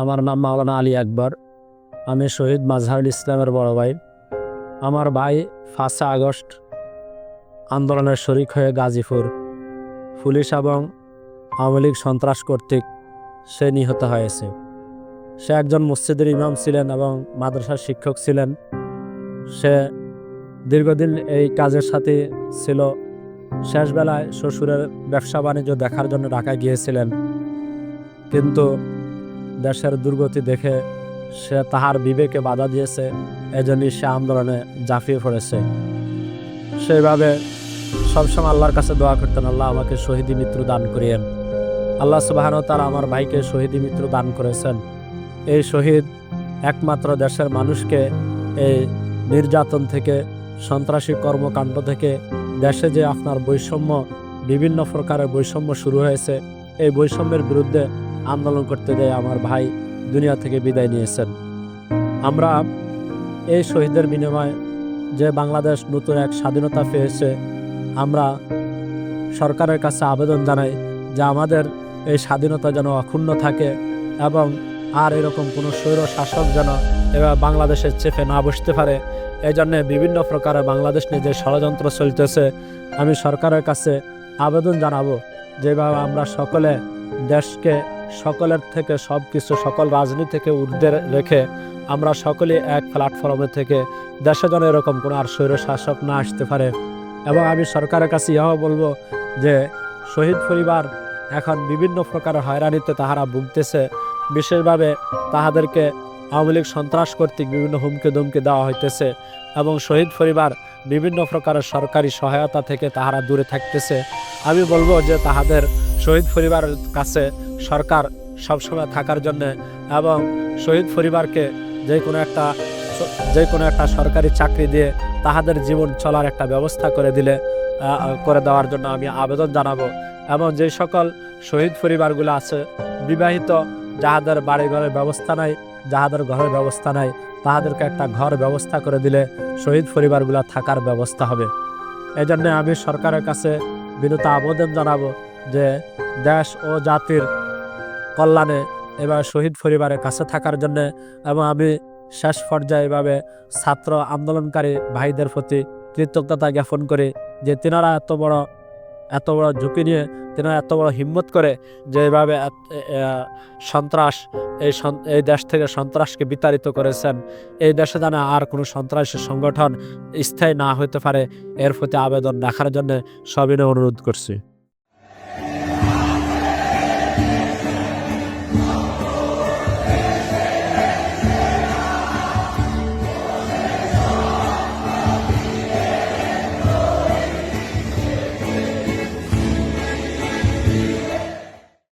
আমার নাম মাওলানা আলী আকবর। আমি শহীদ মাজহারুল ইসলামের বড় ভাই। আমার ভাই ফার্স্ট আগস্ট আন্দোলনের শরিক হয়ে গাজীপুর। পুলিশ এবং আওয়ামী লীগ সন্ত্রাস কর্তৃক সে নিহত হয়েছে। সে একজন মসজিদের ইমাম ছিলেন এবং মাদ্রাসার শিক্ষক ছিলেন। সে দীর্ঘদিন এই কাজের সাথে ছিল। শেষবেলায় শ্বশুরের ব্যবসা বাণিজ্য দেখার জন্য ঢাকায় গিয়েছিলেন। কিন্তু দেশের দুর্গতি দেখে সে তাহার বিবেকে বাধা দিয়েছে, এজন্যই সে আন্দোলনে জাফিয়ে পড়েছে। সেইভাবে সবসময় আল্লাহর কাছে দোয়া করতেন, আল্লাহ আমাকে শহীদি মৃত্যু দান করিয়েন। আল্লাহ সুবাহান তারা আমার ভাইকে শহীদি মৃত্যু দান করেছেন। এই শহীদ একমাত্র দেশের মানুষকে এই নির্যাতন থেকে, সন্ত্রাসী কর্মকাণ্ড থেকে, দেশে যে আপনার বৈষম্য, বিভিন্ন প্রকারের বৈষম্য শুরু হয়েছে, এই বৈষম্যের বিরুদ্ধে আন্দোলন করতে গিয়ে আমার ভাই দুনিয়া থেকে বিদায় নিয়েছেন। আমরা এই শহীদের বিনিময়ে যে বাংলাদেশ নতুন এক স্বাধীনতা পেয়েছে, আমরা সরকারের কাছে আবেদন জানাই যে আমাদের এই স্বাধীনতা যেন অক্ষুণ্ণ থাকে এবং আর এরকম কোনো স্বৈর শাসক যেন এবার বাংলাদেশের চেপে না বসতে পারে। এই জন্যে বিভিন্ন প্রকারে বাংলাদেশ নিয়ে যে ষড়যন্ত্র চলতেছে। আমি সরকারের কাছে আবেদন জানাব যেভাবে আমরা সকলে দেশকে সকলের থেকে সব কিছু সকল রাজনীতি থেকে ঊর্ধ্বে রেখে আমরা সকলে এক প্ল্যাটফর্মে থেকে দেশে যেন এরকম কোনো আর স্বৈর শাসক না আসতে পারে। এবং আমি সরকারের কাছে ইহাও বলব যে, শহীদ পরিবার এখন বিভিন্ন প্রকারের হয়রানিতে তাহারা ভুগতেছে। বিশেষভাবে তাহাদেরকে আওয়ামী লীগ সন্ত্রাস কর্তৃক বিভিন্ন হুমকি দুমকি দেওয়া হইতেছে এবং শহীদ পরিবার বিভিন্ন প্রকারের সরকারি সহায়তা থেকে তাহারা দূরে থাকতেছে। আমি বলব যে, তাহাদের শহীদ পরিবারের কাছে সরকার সবসময় থাকার জন্য এবং শহীদ পরিবারকে যে কোনো একটা যে কোনো একটা সরকারি চাকরি দিয়ে তাহাদের জীবন চলার একটা ব্যবস্থা করে দিলে করে দেওয়ার জন্য আমি আবেদন জানাব। এবং যে সকল শহীদ পরিবারগুলো আছে, বিবাহিত, যাহাদের বাড়ি ঘরের ব্যবস্থা নাই, যাহাদের ঘরের ব্যবস্থা নাই, তাহাদেরকে একটা ঘর ব্যবস্থা করে দিলে শহীদ পরিবারগুলো থাকার ব্যবস্থা হবে। এই আমি সরকারের কাছে বিনত আবেদন জানাব যে দেশ ও জাতির কল্যাণে এবার শহীদ পরিবারের কাছে থাকার জন্য এবং আমি শেষ পর্যায়ে এভাবে ছাত্র আন্দোলনকারী ভাইদের প্রতি কৃতজ্ঞতা জ্ঞাপন করি যে তেনারা এত বড় এত বড় ঝুঁকি নিয়ে, তেনারা এত বড় হিম্মত করে যে এভাবে সন্ত্রাস, এই এই দেশ থেকে সন্ত্রাসকে বিতাড়িত করেছেন। এই দেশে যেন আর কোনো সন্ত্রাসী সংগঠন স্থায়ী না হতে পারে, এর প্রতি আবেদন রাখার জন্য সবিনয় অনুরোধ করছি।